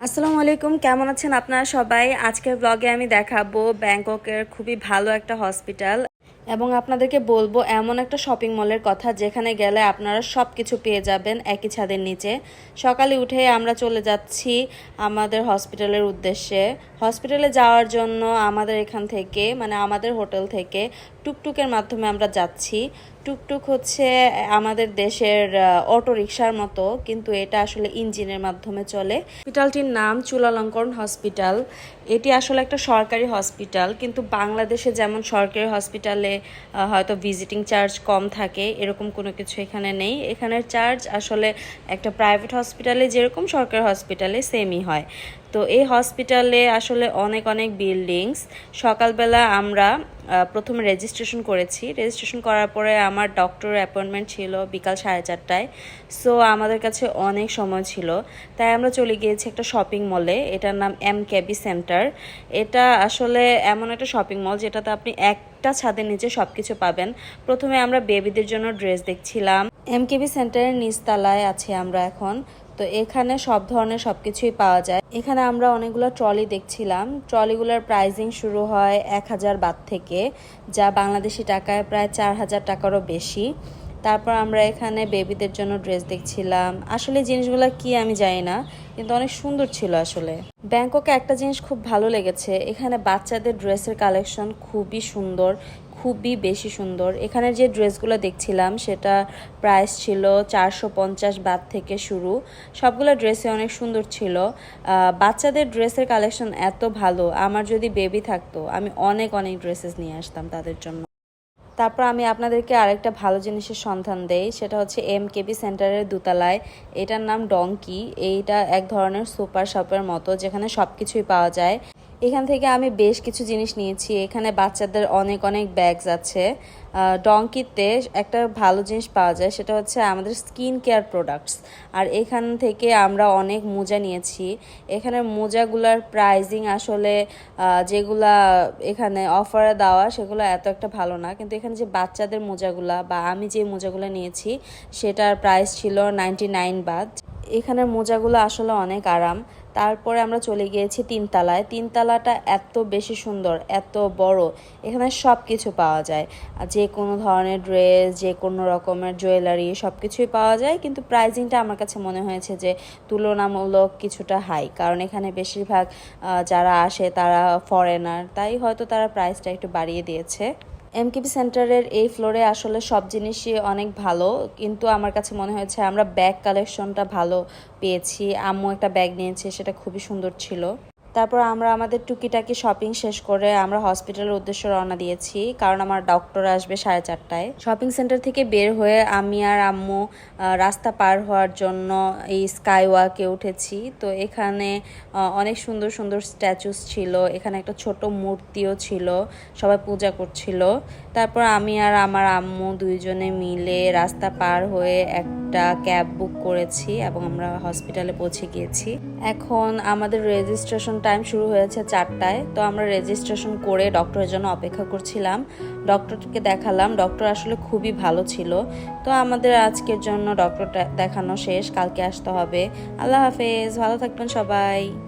আসসালামু আলাইকুম, কেমন আছেন আপনারা সবাই? আজকের ব্লগে আমি দেখাবো ব্যাংককের খুবই ভালো একটা হসপিটাল এবং আপনাদেরকে বলব, এমন একটা শপিং মলের কথা যেখানে গেলে আপনারা সব কিছু পেয়ে যাবেন একই ছাদের নিচে। সকালে উঠে আমরা চলে যাচ্ছি আমাদের হসপিটালের উদ্দেশ্যে। হসপিটালে যাওয়ার জন্য আমাদের এখান থেকে মানে আমাদের হোটেল থেকে টুকটুকের মাধ্যমে আমরা যাচ্ছি। টুকটুক হচ্ছে আমাদের দেশের অটো রিক্সার মতো, কিন্তু এটা আসলে ইঞ্জিনের মাধ্যমে চলে। হসপিটালটির নাম চুলালঙ্করণ হসপিটাল এটি আসলে একটা সরকারি হসপিটাল কিন্তু বাংলাদেশে যেমন সরকারি হসপিটালে হয়তো ভিজিটিং চার্জ কম থাকে, এরকম কোনো কিছু এখানে নেই। এখানের চার্জ আসলে একটা প্রাইভেট হসপিটালে যেরকম সরকারি হসপিটালে সেমই হয়। তো এই হসপিটালে আসলে অনেক অনেক বিল্ডিংস। সকালবেলা আমরা প্রথমে রেজিস্ট্রেশন করেছি। রেজিস্ট্রেশন করার পরে আমার ডক্টর অ্যাপয়েন্টমেন্ট ছিল বিকাল সাড়ে চারটায়। সো আমাদের কাছে অনেক সময় ছিল। তাই আমরা চলে গিয়েছি একটা শপিং মলে এটার নাম এম কেবি সেন্টার এটা আসলে এমন একটা শপিং মল যেটাতে আপনি একটা ছাদের নিচে সব কিছু পাবেন। প্রথমে আমরা বেবিদের জন্য ড্রেস দেখছিলাম। এম কেবি সেন্টারের নিচতলায় আছি আমরা এখন। তো এখানে সব ধরনের সব কিছুই পাওয়া যায়। এখানে আমরা অনেকগুলো ট্রলি দেখছিলাম। ট্রলিগুলোর প্রাইজিং শুরু হয় এক হাজার বাদ থেকে, যা বাংলাদেশি টাকায় প্রায় চার হাজার টাকারও বেশি। তারপর আমরা এখানে বেবিদের জন্য ড্রেস দেখছিলাম। আসলে জিনিসগুলো কি আমি জানি না, কিন্তু অনেক সুন্দর ছিল আসলে। ব্যাংককে একটা জিনিস খুব ভালো লেগেছে, এখানে বাচ্চাদের ড্রেসের কালেকশন খুবই সুন্দর। খুবই বেশি সুন্দর। এখানে যে ড্রেসগুলো দেখছিলাম, সেটা প্রাইস ছিল চারশো পঞ্চাশ বাদ থেকে শুরু। সবগুলো ড্রেসে অনেক সুন্দর ছিল। বাচ্চাদের ড্রেসের কালেকশন এত ভালো, আমার যদি বেবি থাকতো, আমি অনেক অনেক ড্রেসেস নিয়ে আসতাম তাদের জন্য। তারপর আমি আপনাদেরকে আরেকটা ভালো জিনিসের সন্ধান দেই, সেটা হচ্ছে এম কেবি সেন্টারের দোতলায়। এটার নাম ডঙ্কি এইটা এক ধরনের সুপার শপের মতো, যেখানে সব কিছুই পাওয়া যায়। এখান থেকে আমি বেশ কিছু জিনিস নিয়েছি। এখানে বাচ্চাদের অনেক অনেক ব্যাগস আছে। ডঙ্কিতে একটা ভালো জিনিস পাওয়া যায়, সেটা হচ্ছে আমাদের স্কিন কেয়ার প্রোডাক্টস আর এখান থেকে আমরা অনেক মোজা নিয়েছি। এখানে মোজাগুলার প্রাইজিং আসলে যেগুলা এখানে অফারে দেওয়া, সেগুলো এত একটা ভালো না। কিন্তু এখানে যে বাচ্চাদের মোজাগুলা বা আমি যে মোজাগুলো নিয়েছি, সেটার প্রাইস ছিল নাইনটি নাইন বাদ এখানের মোজাগুলো আসলে অনেক আরাম। তারপরে আমরা চলে গিয়েছি তিনতলায়। তিনতলাটা এত বেশি সুন্দর, এত বড়। এখানে সব কিছু পাওয়া যায়। যে কোনো ধরনের ড্রেস যে কোনো রকমের জুয়েলারি সব কিছুই পাওয়া যায়। কিন্তু প্রাইজিংটা আমার কাছে মনে হয়েছে যে তুলনামূলক কিছুটা হাই কারণ এখানে বেশিরভাগ যারা আসে তারা ফরেনার তাই হয়তো তারা প্রাইসটা একটু বাড়িয়ে দিয়েছে। এমকেপি সেন্টারের এই ফ্লোরে আসলে সব জিনিসই অনেক ভালো, কিন্তু আমার কাছে মনে হয়েছে আমরা ব্যাগ কালেকশনটা ভালো পেয়েছি। আম্মু একটা ব্যাগ নিয়েছে, সেটা খুবই সুন্দর ছিল। তারপর আমরা আমাদের টুকিটাকি শপিং শেষ করে আমরা হসপিটালের উদ্দেশ্যে রওনা দিয়েছি, কারণ আমার ডক্টর আসবে সাড়ে চারটায়। শপিং সেন্টার থেকে বের হয়ে আমি আর আম্মু রাস্তা পার হওয়ার জন্য এই স্কাই ওয়াকে উঠেছি। তো এখানে অনেক সুন্দর সুন্দর স্ট্যাচুস ছিল, এখানে একটা ছোট মূর্তিও ছিল, সবাই পূজা করছিল। তারপর আমি আর আমার আম্মু দুইজনে মিলে রাস্তা পার হয়ে একটা ক্যাব বুক করেছি এবং আমরা হসপিটালে পৌঁছে গিয়েছি। এখন আমাদের রেজিস্ট্রেশন টাইম শুরু হয়েছে চারটায়। তো আমরা রেজিস্ট্রেশন করে ডক্টরের জন্য অপেক্ষা করছিলাম। ডক্টরকে দেখালাম। ডক্টর আসলে খুবই ভালো ছিল। তো আমাদের আজকের জন্য ডক্টর দেখানো শেষ। কালকে আসতে হবে। আল্লাহ হাফেজ। ভালো থাকবেন সবাই।